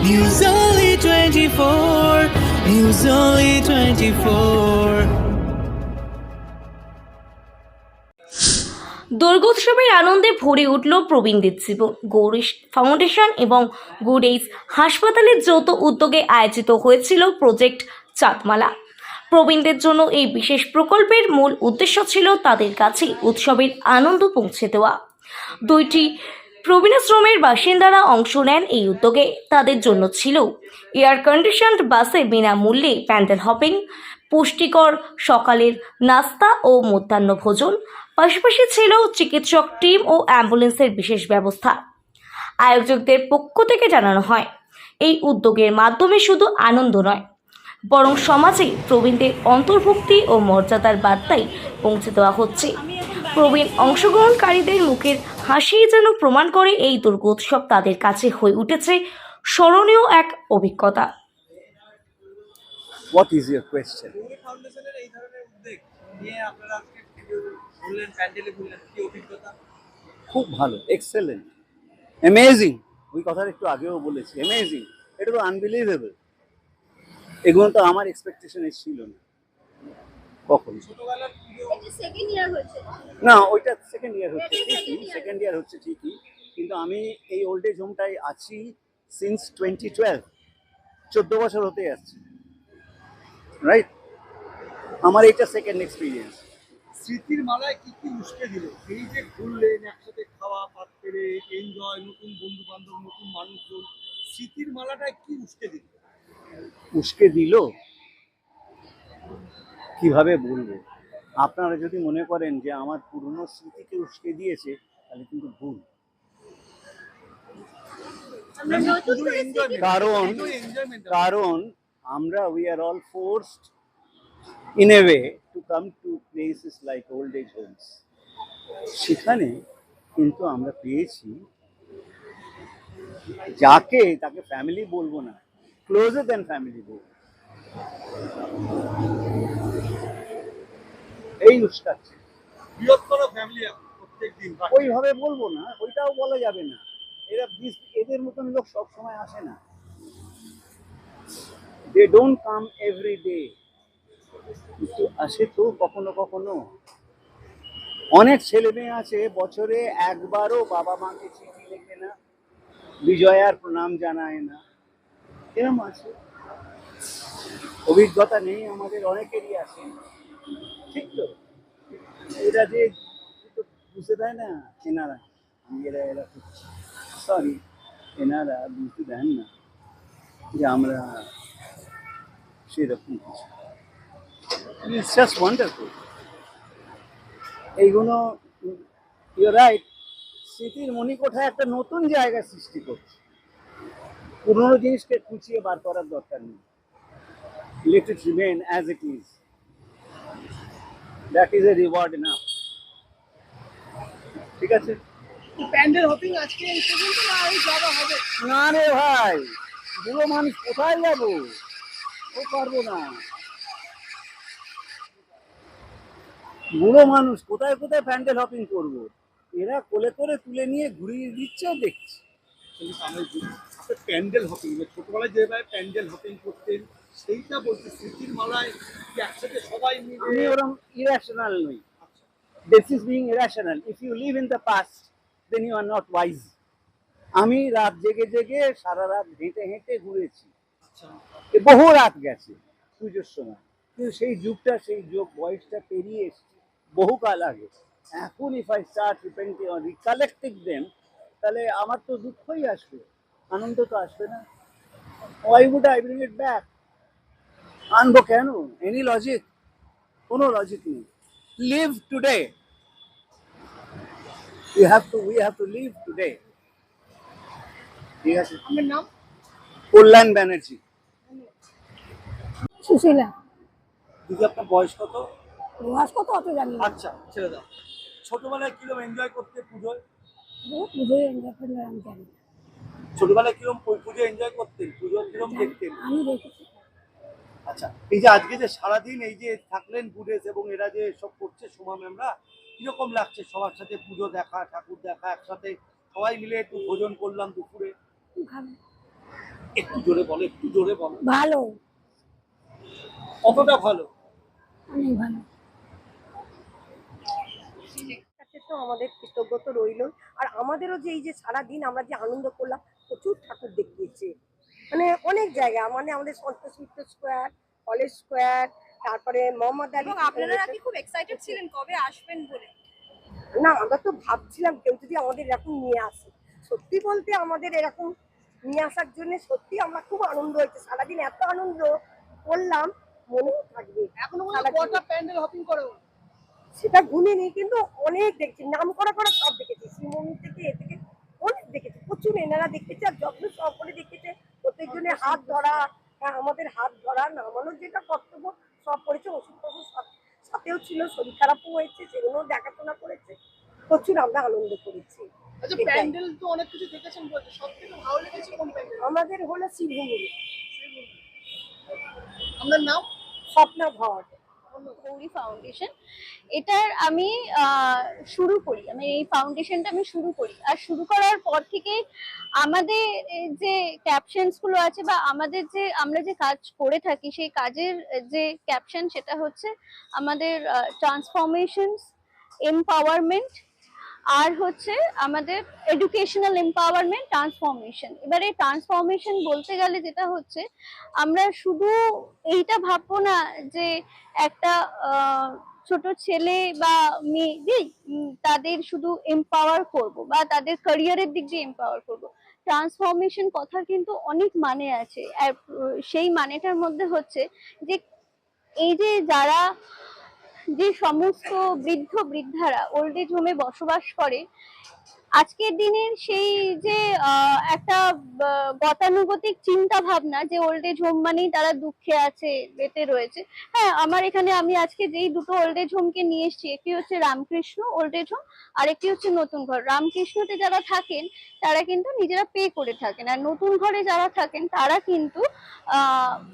News Only 24. News Only 24. দুর্গোৎসবের আনন্দে ভরে উঠল প্রবীণদের জীবন গৌরীশ ফাউন্ডেশন এবং গুড হাসপাতালের যৌথ উদ্যোগে আয়োজিত হয়েছিল প্রজেক্ট চাঁদমালা প্রবীণদের জন্য এই বিশেষ প্রকল্পের মূল উদ্দেশ্য ছিল তাদের কাছে উৎসবের আনন্দ পৌঁছে দেওয়া দুইটি প্রবীণাশ্রমের বাসিন্দারা অংশ নেন এই উদ্যোগে। তাদের জন্য ছিল এয়ার কন্ডিশনড বাসে বিনামূল্যে প্যান্ডেল হপিং, পুষ্টিকর সকালের নাস্তা ও মধ্যাহ্ন ভোজন। পাশাপাশি ছিল চিকিৎসক টিম ও অ্যাম্বুলেন্সের বিশেষ ব্যবস্থা। আয়োজকদের পক্ষ থেকে জানানো হয়, এই উদ্যোগের মাধ্যমে শুধু আনন্দ নয়, বরং সমাজে প্রবীণদের অন্তর্ভুক্তি ও মর্যাদার বার্তাই পৌঁছে দেওয়া হচ্ছে। প্রবীণ অংশগ্রহণকারীদের মুখের হাসি যেন প্রমাণ করে এই দুর্গোৎসব তাদের কাছে হয়ে উঠেছে স্মরণীয় এক অভিজ্ঞতা। অভিজ্ঞতা? খুব ভালো এক্সেলেন্ট অ্যামেজিং ওই কথাটা একটু আগেও বলেছি অ্যামেজিং এটা তো আনবিলিভেবল এগুলো তো আমার এক্সপেকটেশনে ছিল না। কখন? না ওইটা সেকেন্ড ইয়ার হচ্ছে। ঠিকই সেকেন্ড ইয়ার হচ্ছে ঠিকই। কিন্তু আমি এই ওল্ড এজ হোমটায় আছি সিন্স টোয়েন্টি টুয়েলভ চোদ্দ বছর হতে যাচ্ছে। রাইট আমার এটা সেকেন্ড এক্সপিরিয়েন্স স্মৃতির মালায় কি কি উস্কে দিল? এই যে ঘুরলেন একসাথে খাওয়া পাত্রে এনজয় নতুন বন্ধু বান্ধব নতুন মানুষজন স্মৃতির মালাটায় কি উস্কে দিল? উস্কে দিল? কীভাবে বলব? আপনারা যদি মনে করেন যে আমার পুরনো স্মৃতিকে উস্কে দিয়েছে তাহলে কিন্তু ভুল। enjoyment, কারণ কারণ আমরা we are all forced in a way to come to places like old age homes সেখানে কিন্তু আমরা পেয়েছি যাকে তাকে ফ্যামিলি বলব না ক্লোজার দেন ফ্যামিলি বলব। এই উস্কাচ্ছে বৃহত্তর ফ্যামিলি প্রত্যেক দিন ওইভাবে বলব না ওইটাও বলা যাবে না। এরা এদের মতন লোক সব সময় আসে না। They don't come every day কিন্তু আসে তো কখনো কখনো। অনেক ছেলে মেয়ে আছে বছরে একবারও বাবা মাকে চিঠি লেখে না বিজয়ার প্রণাম জানায় না। এরম আছে। অভিজ্ঞতা নেই আমাদের অনেকেরই আছে। ঠিক তো। যে দেয় না এরা এরা সরি বুঝতে না যে আমরা জাস্ট এইগুলো রাইট স্মৃতির মণিকোঠায় একটা নতুন জায়গা সৃষ্টি করছে। পুরোনো জিনিসকে খুঁচিয়ে বার করার দরকার নেই। Let it remain as it is that is a reward না ঠিক আছে? প্যান্ডেল হপিং আজকে এই পর্যন্ত না আরও যাওয়া হবে। না রে ভাই বুড়ো মানুষ কোথায় যাব? ও পারব না। বুড়ো মানুষ কোথায় কোথায় প্যান্ডেল হপিং করব? এরা কোলে করে তুলে নিয়ে ঘুরিয়ে দিচ্ছেও দেখছি। প্যান্ডেল হপিং ছোটবেলায় যেভাবে প্যান্ডেল হপিং করতেন সেইটা বলতে স্মৃতির মালায় একসাথে সবাই আমি মিলে ওরকম ইরাশনাল নই। This is being irrational if you live in the past then you are not wise আমি রাত জেগে জেগে সারা রাত হেঁটে হেঁটে ঘুরেছি। বহু রাত গেছে পুজোর সময়। কিন্তু সেই যুগটা সেই যোগ বয়সটা পেরিয়ে এসছে। বহুকাল আগে। এখন if I start repenting recollecting them তাহলে আমার তো দুঃখই আসবে। আনন্দ তো আসবে না। Why would I bring it back আনব কেন? এনি লজিক কোনো লজিক নেই। Live today you have to we have to live today ঠিক আছে? আমার নাম? কল্যাণ ব্যানার্জি। সুশীলা। দিদি আপনার বয়স কত? বয়স কত অত জানি না। আচ্ছা ছেড়ে দাও। ছোটবেলায় কীরকম এনজয় করতে পুজোয়? পুজোয় এনজয় করলে আমি জানি ছোটবেলায় কীরকম পুজো এনজয় করতেন? পুজো কীরকম দেখতেন? আমি দেখেছি। আচ্ছা এই যে আজকে যে সারাদিন এই যে থাকলেন বুডেস এবং এরা যে সব করছে সোমা ম্যামরা কীরকম লাগছে সবার সাথে পুজো দেখা ঠাকুর দেখা একসাথে সবাই মিলে একটু ভোজন করলাম দুপুরে? একটু জোরে বলো একটু জোরে বলো। ভালো। কতটা ভালো? অনেক ভালো। তো আমাদের কৃতজ্ঞতা রইল আর আমাদেরও যে এই যে সারাদিন আমরা যে আনন্দ করলাম প্রচুর ঠাকুর দেখিয়েছে। মানে অনেক জায়গা মানে আমাদের Santosh Mitra square college square তারপরে মোহাম্মদ আলী আপনারা কি খুব এক্সাইটেড ছিলেন কবে আসবেন বলে? না আমরা তো ভাবছিলাম কেউ যদি আমাদের এরকম নিয়ে আসে। সত্যি বলতে আমাদের এরকম নিয়ে আসার জন্য সত্যি আমরা খুব আনন্দ হয়েছে। সারাদিন এত আনন্দ করলাম মনেও থাকবে। এখনও। কটা প্যান্ডেল হপিং করে? সেটা গুনিনি কিন্তু অনেক দেখছি। নাম করা করা সব দেখেছি। শ্রীমন্দির থেকে এ থেকে অনেক দেখেছি। প্রচুর এনারা দেখেছে আর যত্ন সব করে দেখেছে। প্রত্যেকজনের হাত ধরা হ্যাঁ, আমাদের হাত ধরা নামানোর যেটা কর্তব্য সব করেছে ওষুধ টষুধ সব- সাথেও ছিল শরীর খারাপও হয়েছে সেগুলো দেখাশোনা করেছে প্রচুর আমরা আনন্দ করেছি। আচ্ছা প্যান্ডেল তো অনেক কিছু দেখেছেন বলছে সব থেকে ভালো লেগেছে কোন আমাদের হলো শ্রীভূমি আপনার নাম? স্বপ্না ভর গৌরী ফাউন্ডেশন এটার আমি শুরু করি। আমি এই ফাউন্ডেশনটা আমি শুরু করি। আর শুরু করার পর থেকে আমাদের যে ক্যাপশনসগুলো আছে বা আমাদের যে, আমরা যে কাজ করে থাকি, সেই কাজের, যে ক্যাপশন সেটা হচ্ছে আমাদের ট্রান্সফরমেশনস এম্পাওয়ারমেন্ট আর হচ্ছে আমাদের এডুকেশনাল এম্পাওয়ারমেন্ট ট্রান্সফরমেশন এবারে ট্রান্সফরমেশন বলতে গেলে যেটা হচ্ছে আমরা শুধু এইটা ভাববো না যে একটা ছোট ছেলে বা উম, তাদের শুধু এম্পাওয়ার করব বা তাদের ক্যারিয়ারের দিক দিয়ে এম্পাওয়ার করব। ট্রান্সফরমেশন কথার কিন্তু অনেক মানে আছে। সেই মানেটার মধ্যে হচ্ছে যে এই যে যারা যে সমস্ত বৃদ্ধ বৃদ্ধারা ওল্ড এজ হোমে বসবাস করে আজকের দিনের সেই যে একটা গতানুগতিক চিন্তা ভাবনা যে ওল্ড এজ হোম মানেই তারা দুঃখে আছে, বেঁচে রয়েছে। হ্যাঁ আমার এখানে আমি আজকে যেই দুটো ওল্ড এজ হোমকে নিয়ে এসেছি, একটি হচ্ছে রামকৃষ্ণ ওল্ড এজ হোম আর একটি হচ্ছে নতুন ঘর। রামকৃষ্ণতে যারা থাকেন, তারা কিন্তু নিজেরা পে করে থাকেন। আর নতুন ঘরে যারা থাকেন, তারা কিন্তু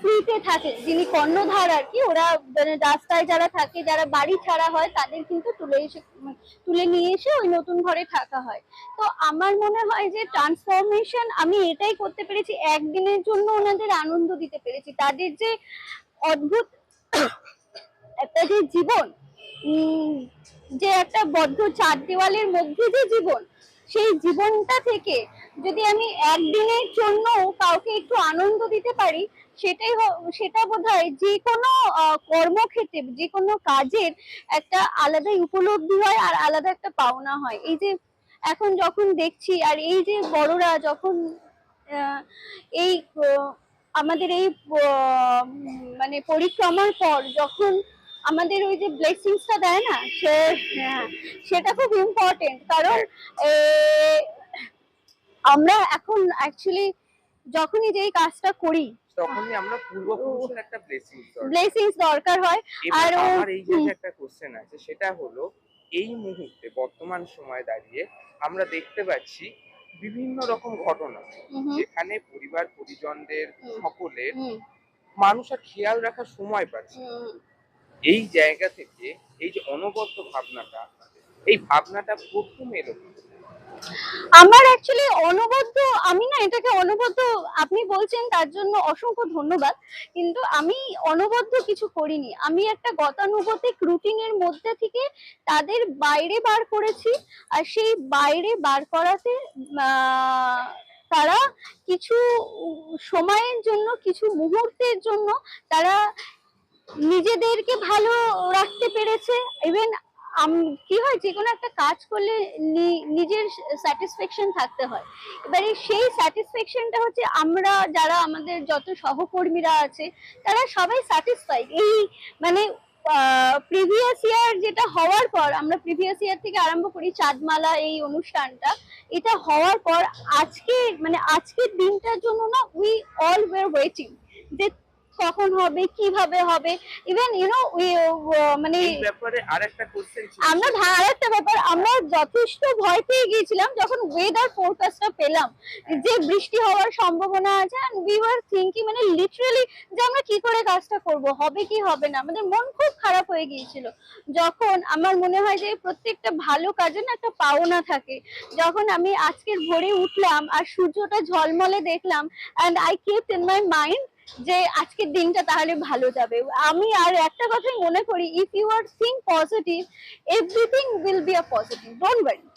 ফ্রিতে থাকেন যিনি কর্ণধার আর কি, ওরা মানে রাস্তায় যারা থাকে, যারা বাড়ি ছাড়া হয়, তাদের কিন্তু তুলে এসে, তুলে নিয়ে এসে ওই নতুন ঘরে থাকা হয়। তো আমার মনে হয় যে ট্রান্সফরমেশন আমি এটাই করতে পেরেছি, একদিনের জন্য ওনাদের আনন্দ দিতে পেরেছি। তাদের যে অদ্ভুত একটা যে জীবন যে একটা বদ্ধ চার দেওয়ালের মধ্যে যে জীবন, সেই জীবনটা থেকে যদি আমি একদিনের জন্য কাউকে একটু আনন্দ দিতে পারি, সেটাই সেটা বোধহয় যে কোনো কর্মক্ষেত্রে, যে কোনো কাজের একটা আলাদাই উপলব্ধি হয় আর আলাদা একটা পাওনা হয়। এই যে এখন যখন দেখছি আর এই যে বড়রা যখন এই আমাদের এই মানে পরিক্রমার পর যখন আমাদের ওই যে ব্লেসিংসটা দেয় না সে হ্যাঁ, সেটা খুব ইম্পর্টেন্ট কারণ আমরা এখন অ্যাকচুয়ালি যখনই যেই কাজটা করি তখনই আমরা পূর্বপুরুষের একটা ব্লেসিংস দরকার। হয়। আর এই যে একটা কোশ্চেন আছে সেটা হলো এই মুহূর্তে বর্তমান সময়ে দাঁড়িয়ে আমরা দেখতে পাচ্ছি বিভিন্ন রকম ঘটনা যেখানে পরিবার পরিজনদের সকলে সকলের মানুষ আর খেয়াল রাখার সময় পাচ্ছে। এই জায়গা থেকে এই যে অনবদ্য ভাবনাটা এই ভাবনাটা প্রথম এলো? আমার অ্যাকচুয়ালি অনবদ্য, আমি না এটাকে অনবদ্য, আপনি বলছেন তার জন্য অসংখ্য ধন্যবাদ, কিন্তু আমি অনবদ্য কিছু করিনি। আমি একটা গতানুগতিক রুটিনের মধ্যে থেকে তাদের বাইরে বার করেছি, আর সেই বাইরে বার করাতে তারা কিছু সময়ের জন্য, কিছু মুহূর্তের জন্য তারা নিজেদেরকে ভালো রাখতে পেরেছে। ইভেন কি হয়, যে কোনো একটা কাজ করলে নিজের স্যাটিসফ্যাকশন থাকতে হয়। এবারে সেই স্যাটিসফ্যাকশনটা হচ্ছে আমরা যারা আমাদের যত সহকর্মীরা আছে, তারা সবাই স্যাটিসফাইড এই মানে প্রিভিয়াস ইয়ার যেটা হওয়ার পর, আমরা প্রিভিয়াস ইয়ার থেকে আরম্ভ করি চাঁদমালা এই অনুষ্ঠানটা, এটা হওয়ার পর আজকে মানে আজকের দিনটার জন্য না উই অল ওয়ার ওয়েটিং যে কখন হবে কীভাবে হবে? ইভেন ইউনো মানে ব্যাপারে আরেকটা কোশ্চেন আমরা আরেকটা ব্যাপার আমরা যথেষ্ট ভয় পেয়ে গিয়েছিলাম যখন ওয়েদার ফোরকাস্টটা পেলাম। যে বৃষ্টি হওয়ার সম্ভাবনা আছে এন্ড উই ওয়ার থিংকিং মানে লিটারালি যে আমরা কি করে কাজটা করব হবে কি হবে না আমাদের মন খুব খারাপ হয়ে গিয়েছিল। যখন আমার মনে হয় যে প্রত্যেকটা ভালো কাজে না একটা পাওনা থাকে। যখন আমি আজকের ভোরে উঠলাম আর সূর্যটা ঝলমলে দেখলাম and I keep in my mind যে আজকের দিনটা তাহলে ভালো যাবে। আমি আর একটা কথাই মনে করি if you are sing positive everything will be a positive don't worry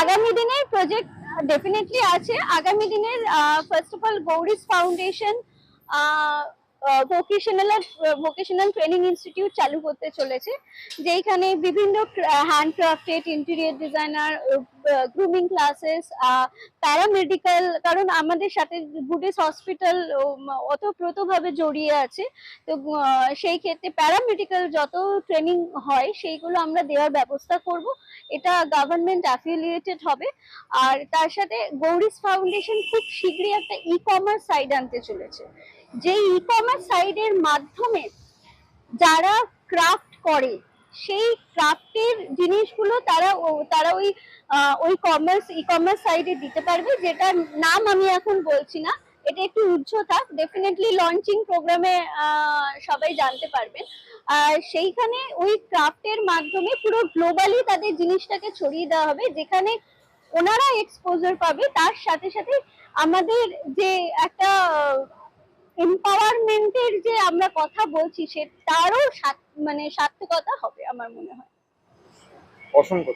আগামী দিনের প্রজেক্ট ডেফিনেটলি আছে। আগামী দিনের first of all Gauri's foundation vocational vocational training institute চালু করতে চলেছে যেখানে বিভিন্ন handcrafted interior designer grooming classes paramedical কারণ আমাদের সাথে গুডিস হসপিটাল ওতপ্রোতভাবে জড়িয়ে আছে। তো সেই ক্ষেত্রে প্যারামেডিক্যাল যত ট্রেনিং হয়, সেইগুলো আমরা দেওয়ার ব্যবস্থা করব। এটা গভর্নমেন্ট অ্যাফিলিয়েটেড হবে। আর তার সাথে গৌরিস ফাউন্ডেশন খুব শীঘ্রই একটা ই কমার্স সাইড আনতে চলেছে। যে ই কমার্স সাইডের মাধ্যমে যারা ক্রাফট করে, সেই ক্রাফটের জিনিসগুলো তারা তারা ওই ওই কমার্স ই কমার্স সাইডে দিতে পারবে, যেটার নাম আমি এখন বলছি না। এটা একটু থাক ডেফিনেটলি লঞ্চিং প্রোগ্রামে সবাই জানতে পারবেন আর সেইখানে ওই ক্রাফটের মাধ্যমে পুরো গ্লোবালি তাদের জিনিসটাকে ছড়িয়ে দেওয়া হবে, যেখানে ওনারা এক্সপোজার পাবে। তার সাথে সাথে আমাদের যে একটা এম্পাওয়ারমেন্টের যে আমরা কথা বলছি সে তারও মানে সার্থকতা হবে আমার মনে হয়। অসংখ্য